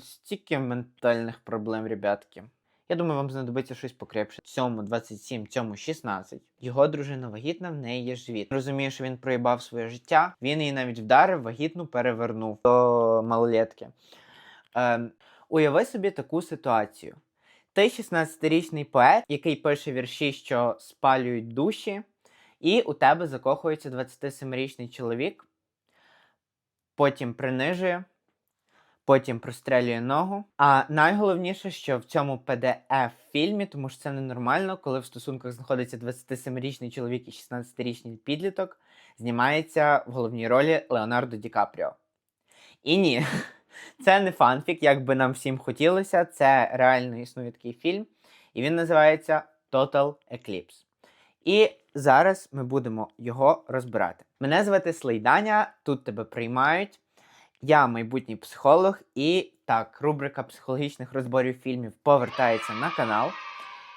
Стільки ментальних проблем, ребятки. Я думаю, вам знадобиться щось покрепше. Цьому 27, цьому 16. Його дружина вагітна, в неї є живіт. Розуміє, що він проїбав своє життя. Він її навіть вдарив, вагітну перевернув до малолетки. Ем, уяви собі таку ситуацію. Ти 16-річний поет, який пише вірші, що спалюють душі, і у тебе закохується 27-річний чоловік, потім принижує, потім прострелює ногу. А найголовніше, що в цьому pdf фільмі, тому що це ненормально, коли в стосунках знаходиться 27-річний чоловік і 16-річний підліток, знімається в головній ролі Леонардо Ді Капріо. І ні, це не фанфік, як би нам всім хотілося. Це реально існує такий фільм, і він називається Total Eclipse. І зараз ми будемо його розбирати. Мене звати Слейданя, тут тебе приймають. Я майбутній психолог, і так, рубрика психологічних розборів фільмів повертається на канал,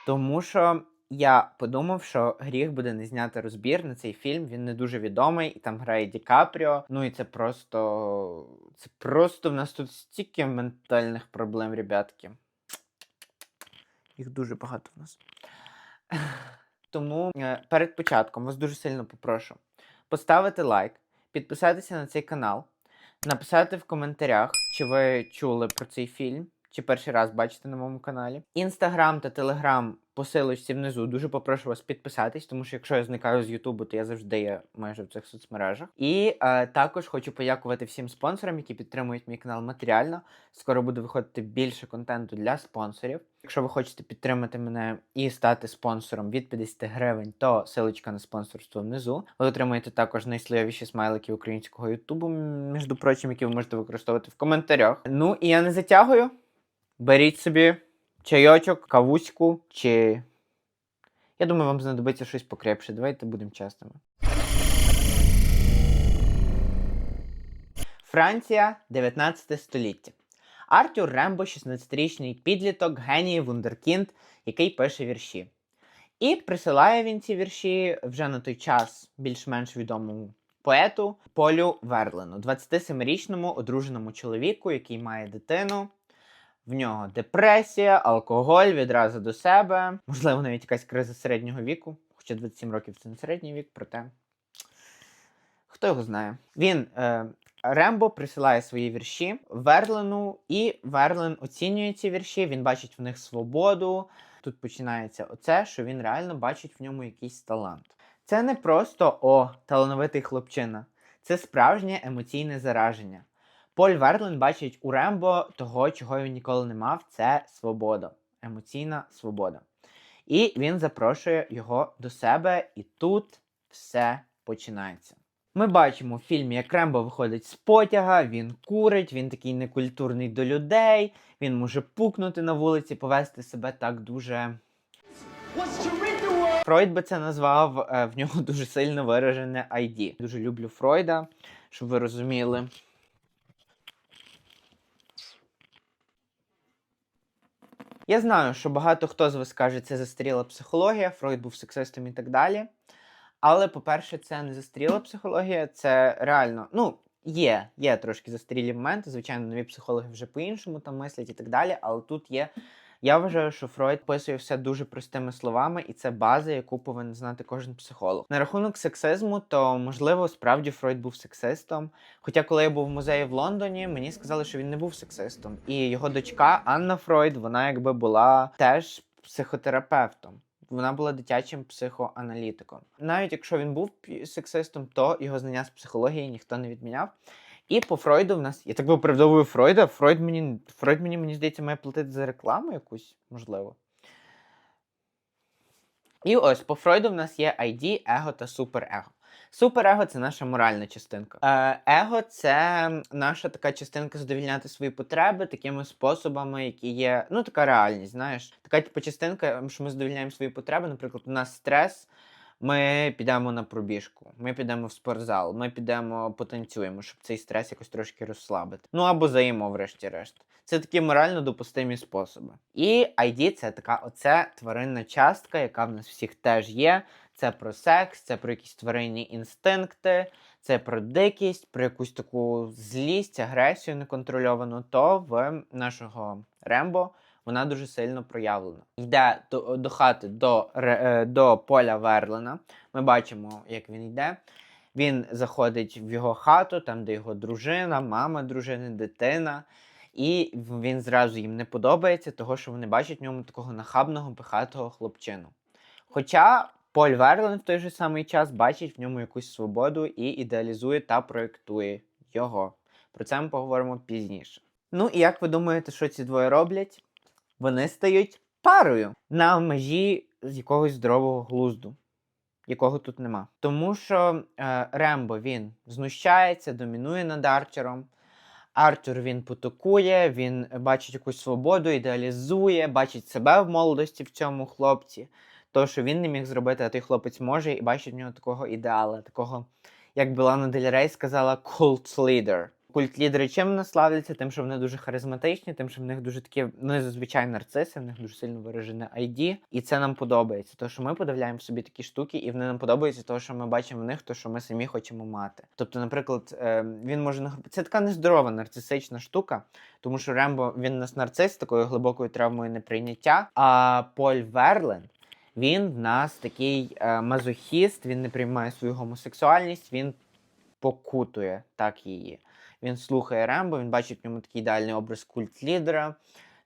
тому що я подумав, що гріх буде не зняти розбір на цей фільм. Він не дуже відомий, і там грає Ді Капріо. Ну і це просто. Це просто в нас тут стільки ментальних проблем, ребятки. Їх дуже багато в нас. Тому е, перед початком вас дуже сильно попрошу поставити лайк, підписатися на цей канал, написати в коментарях, чи ви чули про цей фільм, чи перший раз бачите на моєму каналі. Інстаграм та Телеграм по силочці внизу. Дуже попрошу вас підписатись, тому що якщо я зникаю з Ютубу, то я завжди є майже в цих соцмережах. І е, також хочу подякувати всім спонсорам, які підтримують мій канал матеріально. Скоро буде виходити більше контенту для спонсорів. Якщо ви хочете підтримати мене і стати спонсором від 50 гривень, то силочка на спонсорство внизу. Ви отримаєте також найслойовіші смайлики українського Ютубу, між прочим, які ви можете використовувати в коментарях. Ну і я не затягую. Беріть собі чайочок, кавуську чи. Я думаю, вам знадобиться щось покрепше. Давайте будемо чесними. Франція, 19 століття. Артюр Рембо, 16-річний підліток, геній Вундеркінд, який пише вірші. І присилає він ці вірші вже на той час більш-менш відомому поету Полю Верлену, 27-річному одруженому чоловіку, який має дитину. В нього депресія, алкоголь відразу до себе, можливо, навіть якась криза середнього віку, хоча 27 років це не середній вік, проте хто його знає. Він е, Рембо присилає свої вірші Верлену, і Верлен оцінює ці вірші, він бачить в них свободу. Тут починається оце, що він реально бачить в ньому якийсь талант. Це не просто о, талановитий хлопчина, це справжнє емоційне зараження. Поль Верлен бачить у Рембо того, чого він ніколи не мав, це свобода, емоційна свобода. І він запрошує його до себе, і тут все починається. Ми бачимо в фільмі, як Рембо виходить з потяга, він курить, він такий некультурний до людей, він може пукнути на вулиці, повести себе так дуже. Фройд би це назвав, е, в нього дуже сильно виражене ID. Дуже люблю Фройда, щоб ви розуміли. Я знаю, що багато хто з вас скаже, це застаріла психологія, Фройд був сексистом і так далі. Але, по-перше, це не застаріла психологія, це реально, ну, є, є трошки застарілі моменти. Звичайно, нові психологи вже по-іншому там мислять і так далі. Але тут є. Я вважаю, що Фройд описує все дуже простими словами, і це база, яку повинен знати кожен психолог. На рахунок сексизму, то можливо справді Фройд був сексистом. Хоча, коли я був в музеї в Лондоні, мені сказали, що він не був сексистом. І його дочка Анна Фройд, вона якби була теж психотерапевтом. Вона була дитячим психоаналітиком. Навіть якщо він був сексистом, то його знання з психології ніхто не відміняв. І по Фройду в нас. Я так виправдовую Фройда. Фройд мені, Фройд мені, мені здається, має платити за рекламу якусь, можливо. І ось по Фройду в нас є ID, его та суперего. Суперего це наша моральна частинка. Е, его це наша така частинка задовільняти свої потреби такими способами, які є. Ну, така реальність, знаєш. Така типу частинка, що ми задовільняємо свої потреби. Наприклад, у нас стрес. Ми підемо на пробіжку, ми підемо в спортзал, ми підемо потанцюємо, щоб цей стрес якось трошки розслабити. Ну або заїмо, врешті-решт. Це такі морально допустимі способи. І ID це така оце тваринна частка, яка в нас всіх теж є. Це про секс, це про якісь тваринні інстинкти, це про дикість, про якусь таку злість, агресію неконтрольовану, то в нашого Рембо вона дуже сильно проявлена. Йде до, до хати до, е, до поля Верлена. Ми бачимо, як він йде. Він заходить в його хату, там, де його дружина, мама дружини, дитина. І він зразу їм не подобається, того що вони бачать в ньому такого нахабного, пихатого хлопчину. Хоча Поль Верлен в той же самий час бачить в ньому якусь свободу і ідеалізує та проєктує його. Про це ми поговоримо пізніше. Ну і як ви думаєте, що ці двоє роблять? Вони стають парою на межі з якогось здорового глузду, якого тут нема. Тому що е, Рембо він знущається, домінує над Арчером. Артур він потокує, він бачить якусь свободу, ідеалізує, бачить себе в молодості в цьому хлопці. То, що він не міг зробити, а той хлопець може, і бачить в нього такого ідеала, такого, як би Лана Дель Рей сказала, cult leader. Культ лідери чим вони славляться? Тим, що вони дуже харизматичні, тим, що в них дуже такі, ну зазвичай нарциси, в них дуже сильно виражене ID, і це нам подобається. Тому що ми подивляємо собі такі штуки, і вони нам подобаються, тому що ми бачимо в них, то що ми самі хочемо мати. Тобто, наприклад, е, він може це така нездорова нарцисична штука, тому що Рембо він у нас нарцис з такою глибокою травмою неприйняття. А Поль Верлен. Він в нас такий е, мазохіст, він не приймає свою гомосексуальність, він покутує так її. Він слухає Рембо, він бачить в ньому такий ідеальний образ культ-лідера,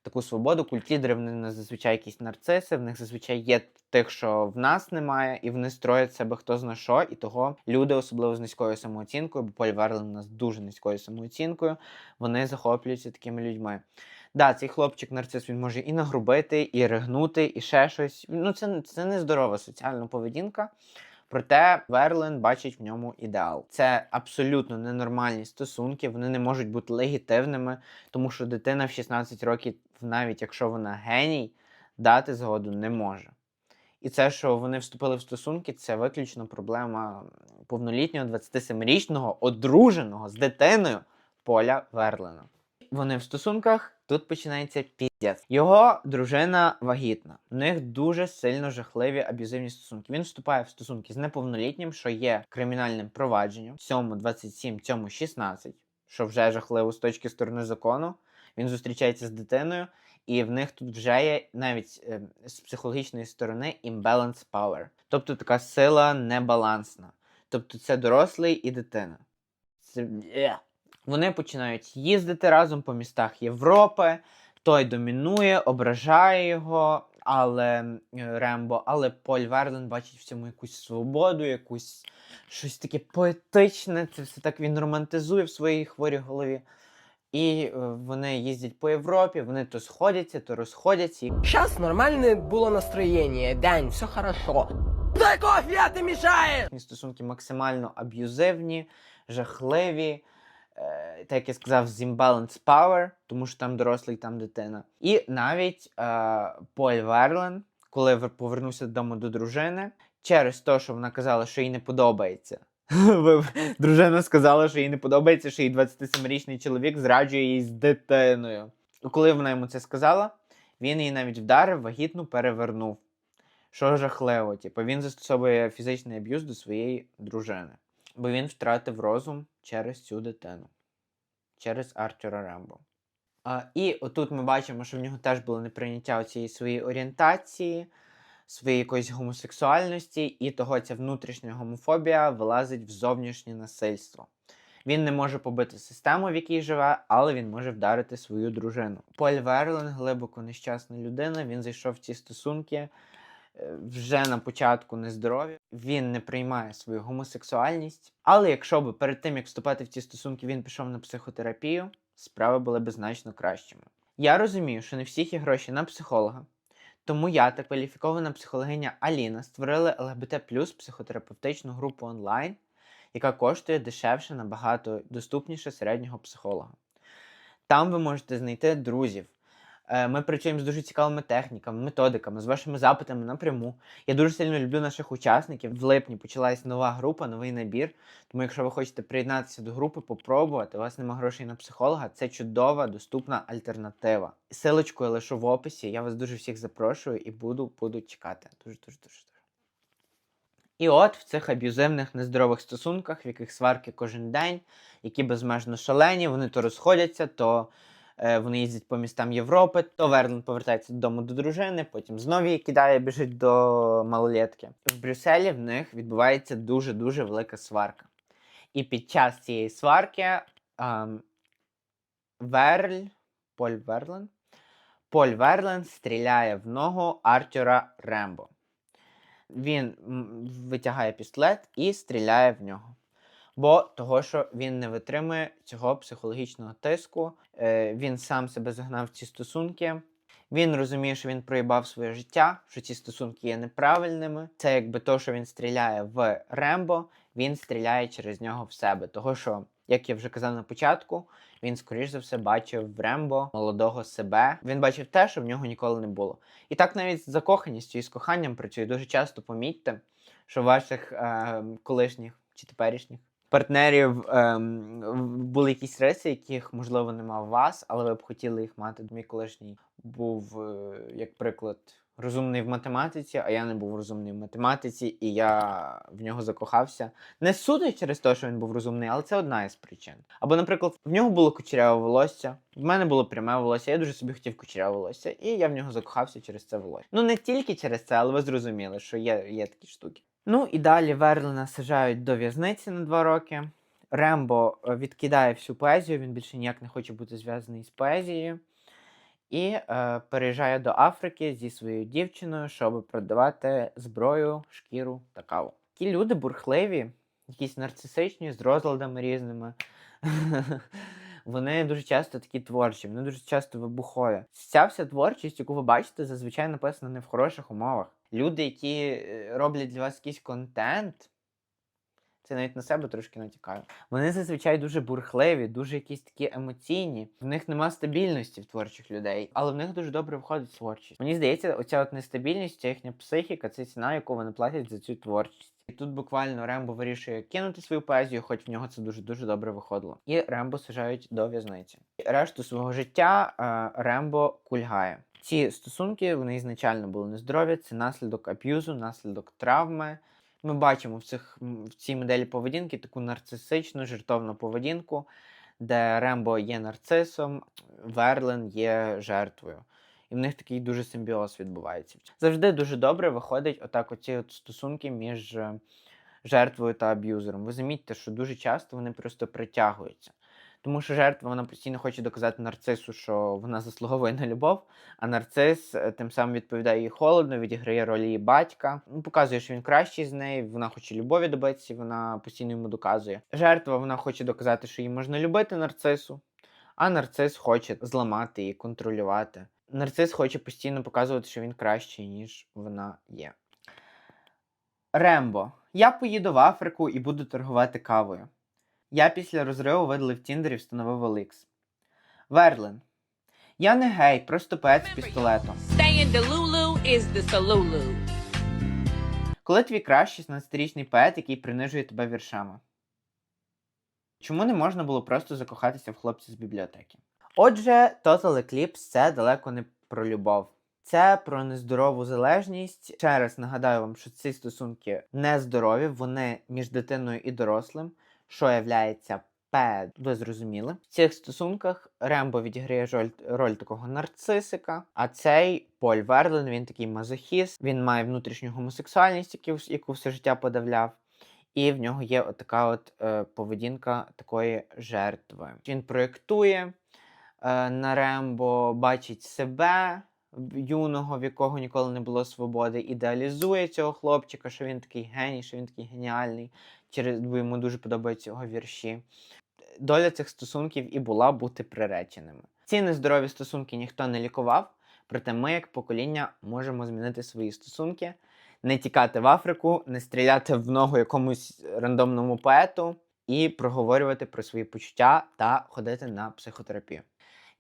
таку свободу. Культ-лідери вони не зазвичай якісь нарциси, в них зазвичай є тих, що в нас немає, і вони строять себе хто зна що, і того люди, особливо з низькою самооцінкою, бо Поль Верлен у нас дуже низькою самооцінкою, вони захоплюються такими людьми. Да, цей хлопчик нарцис він може і нагрубити, і ригнути, і ще щось. Ну, це, це нездорова соціальна поведінка. Проте Верлен бачить в ньому ідеал. Це абсолютно ненормальні стосунки, вони не можуть бути легітимними, тому що дитина в 16 років, навіть якщо вона геній, дати згоду не може. І це, що вони вступили в стосунки, це виключно проблема повнолітнього 27-річного одруженого з дитиною Поля Верлена. Вони в стосунках, тут починається піздець. Його дружина вагітна. В них дуже сильно жахливі аб'юзивні стосунки. Він вступає в стосунки з неповнолітнім, що є кримінальним провадженням. Цьому 27, цьому 16, що вже жахливо з точки сторони закону. Він зустрічається з дитиною, і в них тут вже є навіть е, з психологічної сторони imbalance power. Тобто така сила небалансна. Тобто це дорослий і дитина. Це... е. Вони починають їздити разом по містах Європи. Той домінує, ображає його, але Рембо, але Поль Верлен бачить в цьому якусь свободу, якусь щось таке поетичне. Це все так він романтизує в своїй хворій голові. І е, вони їздять по Європі, вони то сходяться, то розходяться. І Сейчас нормальное было настроение, Дань, все хорошо. Дай кофе, мешаешь! їхні стосунки максимально аб'юзивні, жахливі. Е, так як я сказав, з imbalance power, тому що там дорослий, там дитина. І навіть е, Поль Верлен, коли повернувся додому до дружини, через те, що вона казала, що їй не подобається. Дружина сказала, що їй не подобається, що її 27-річний чоловік зраджує її з дитиною. Коли вона йому це сказала, він її навіть вдарив, вагітну перевернув. Що жахливо, типу, він застосовує фізичний аб'юз до своєї дружини, бо він втратив розум через цю дитину, через Артура Рембо. А, і отут ми бачимо, що в нього теж було неприйняття цієї своєї орієнтації, своєї якоїсь гомосексуальності, і того ця внутрішня гомофобія вилазить в зовнішнє насильство. Він не може побити систему, в якій живе, але він може вдарити свою дружину. Поль Верлен глибоко нещасна людина. Він зайшов в ці стосунки вже на початку нездорові. Він не приймає свою гомосексуальність. Але якщо б перед тим як вступати в ці стосунки, він пішов на психотерапію, справи були б значно кращими. Я розумію, що не всіх є гроші на психолога. Тому я та кваліфікована психологиня Аліна створили ЛГБТ плюс психотерапевтичну групу онлайн, яка коштує дешевше, набагато доступніше середнього психолога. Там ви можете знайти друзів. Е, Ми працюємо з дуже цікавими техніками, методиками, з вашими запитами напряму. Я дуже сильно люблю наших учасників. В липні почалась нова група, новий набір. Тому, якщо ви хочете приєднатися до групи, попробувати, у вас немає грошей на психолога, це чудова, доступна альтернатива. Силочку я лишу в описі. Я вас дуже всіх запрошую і буду, буду чекати. Дуже, дуже, дуже. І от в цих аб'юзивних нездорових стосунках, в яких сварки кожен день, які безмежно шалені, вони то розходяться, то вони їздять по містам Європи, то Верлен повертається додому до дружини, потім знову її кидає, біжить до малолетки. В Брюсселі в них відбувається дуже-дуже велика сварка. І під час цієї сварки ем, Верль, Поль Верлен, Поль Верлен стріляє в ногу Артюра Рембо. Він витягає пістолет і стріляє в нього. Бо того, що він не витримує цього психологічного тиску, е, він сам себе загнав в ці стосунки. Він розуміє, що він проїбав своє життя, що ці стосунки є неправильними. Це якби то, що він стріляє в Рембо, він стріляє через нього в себе. Того, що, як я вже казав на початку, він, скоріш за все, бачив в Рембо молодого себе. Він бачив те, що в нього ніколи не було. І так навіть з закоханістю і з коханням працює. Дуже часто помітьте, що ваших е, колишніх чи теперішніх партнерів ем, були якісь риси, яких, можливо, нема у вас, але ви б хотіли їх мати. Мій колишній був, е, як приклад, розумний в математиці, а я не був розумний в математиці, і я в нього закохався. Не суто через те, що він був розумний, але це одна із причин. Або, наприклад, в нього було кучеряве волосся, в мене було пряме волосся, я дуже собі хотів кучеряве волосся, і я в нього закохався через це волосся. Ну не тільки через це, але ви зрозуміли, що є, є такі штуки. Ну і далі Верлена сажають до в'язниці на два роки. Рембо е, відкидає всю поезію, він більше ніяк не хоче бути зв'язаний з поезією. І е, переїжджає до Африки зі своєю дівчиною, щоб продавати зброю, шкіру та каву. Ті люди бурхливі, якісь нарцисичні, з розладами різними. Вони дуже часто такі творчі, вони дуже часто вибухові. Ця вся творчість, яку ви бачите, зазвичай написана не в хороших умовах. Люди, які е, роблять для вас якийсь контент, це навіть на себе трошки натякаю. Вони зазвичай дуже бурхливі, дуже якісь такі емоційні. В них нема стабільності в творчих людей, але в них дуже добре виходить творчість. Мені здається, оця от нестабільність, ця їхня психіка, це ціна, яку вони платять за цю творчість. І тут буквально Рембо вирішує кинути свою поезію, хоч в нього це дуже дуже добре виходило. І Рембо сажають до в'язниці. І Решту свого життя е, Рембо кульгає. Ці стосунки вони ізначально були нездорові. Це наслідок аб'юзу, наслідок травми. Ми бачимо в, цих, в цій моделі поведінки таку нарцисичну, жертовну поведінку, де Рембо є нарцисом, Верлен є жертвою. І в них такий дуже симбіоз відбувається. Завжди дуже добре виходить отак оці от стосунки між е, жертвою та аб'юзером. Ви замітьте, що дуже часто вони просто притягуються. Тому що жертва вона постійно хоче доказати нарцису, що вона заслуговує на любов, а нарцис е, тим самим відповідає їй холодно, відіграє роль її батька. Ну, показує, що він кращий з неї, вона хоче любові добитися, вона постійно йому доказує. Жертва вона хоче доказати, що її можна любити нарцису, а нарцис хоче зламати її, контролювати. Нарцис хоче постійно показувати, що він кращий, ніж вона є. Рембо. Я поїду в Африку і буду торгувати кавою. Я після розриву видалив Тіндер і встановив OLX. Верлен. Я не гей, просто поет з пістолетом. Коли твій краш 16-річний поет, який принижує тебе віршами? Чому не можна було просто закохатися в хлопця з бібліотеки? Отже, Total Eclipse це далеко не про любов. Це про нездорову залежність. Ще раз нагадаю вам, що ці стосунки нездорові, вони між дитиною і дорослим, що являється пед. Ви зрозуміли? В цих стосунках Рембо відіграє роль, роль такого нарцисика, а цей Поль Верлен, він такий мазохіст, він має внутрішню гомосексуальність, яку, яку все життя подавляв. І в нього є от така от е, поведінка такої жертви. Він проєктує е, на Рембо, бачить себе юного, в якого ніколи не було свободи, ідеалізує цього хлопчика, що він такий геній, що він такий геніальний, через бо йому дуже подобаються його вірші. Доля цих стосунків і була бути приреченими. Ці нездорові стосунки ніхто не лікував, проте ми, як покоління, можемо змінити свої стосунки, не тікати в Африку, не стріляти в ногу якомусь рандомному поету і проговорювати про свої почуття та ходити на психотерапію.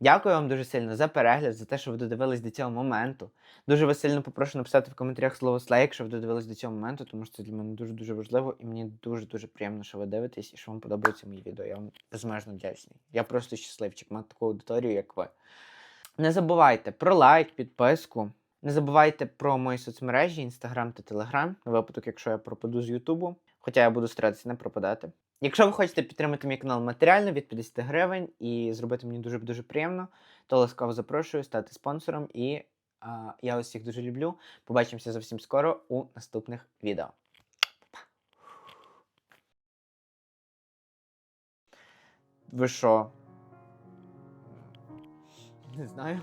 Дякую вам дуже сильно за перегляд, за те, що ви додивились до цього моменту. Дуже вас сильно попрошу написати в коментарях слово слайк, якщо ви додивились до цього моменту, тому що це для мене дуже-дуже важливо, і мені дуже-дуже приємно, що ви дивитесь і що вам подобаються мої відео. Я вам безмежно вдячний. Я просто щасливчик мати таку аудиторію, як ви. Не забувайте про лайк, підписку. Не забувайте про мої соцмережі, інстаграм та телеграм, на випадок, якщо я пропаду з Ютубу. Хоча я буду старатися не пропадати. Якщо ви хочете підтримати мій канал матеріально від 50 гривень і зробити мені дуже дуже приємно, то ласкаво запрошую стати спонсором. І а, я всіх дуже люблю. Побачимося зовсім скоро у наступних відео. Ви що? Не знаю.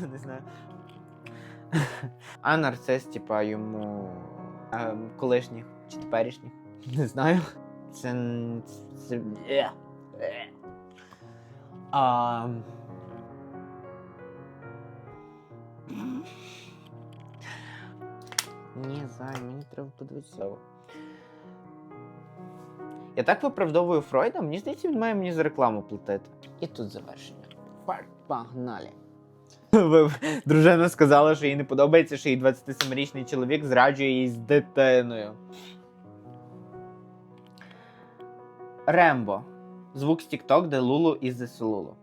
Не знаю. А нарцис, типа, йому ем, колишніх чи теперішніх. Не знаю. Це. це... е, е. Ні, зай, мені треба подивитися. Я так виправдовую Фройда, мені здається, він має мені за рекламу платити. І тут завершення. Погнали. Дружина сказала, що їй не подобається, що їй 27-річний чоловік зраджує її з дитиною. Рембо. Звук з TikTok, де Лулу із The Сулулу.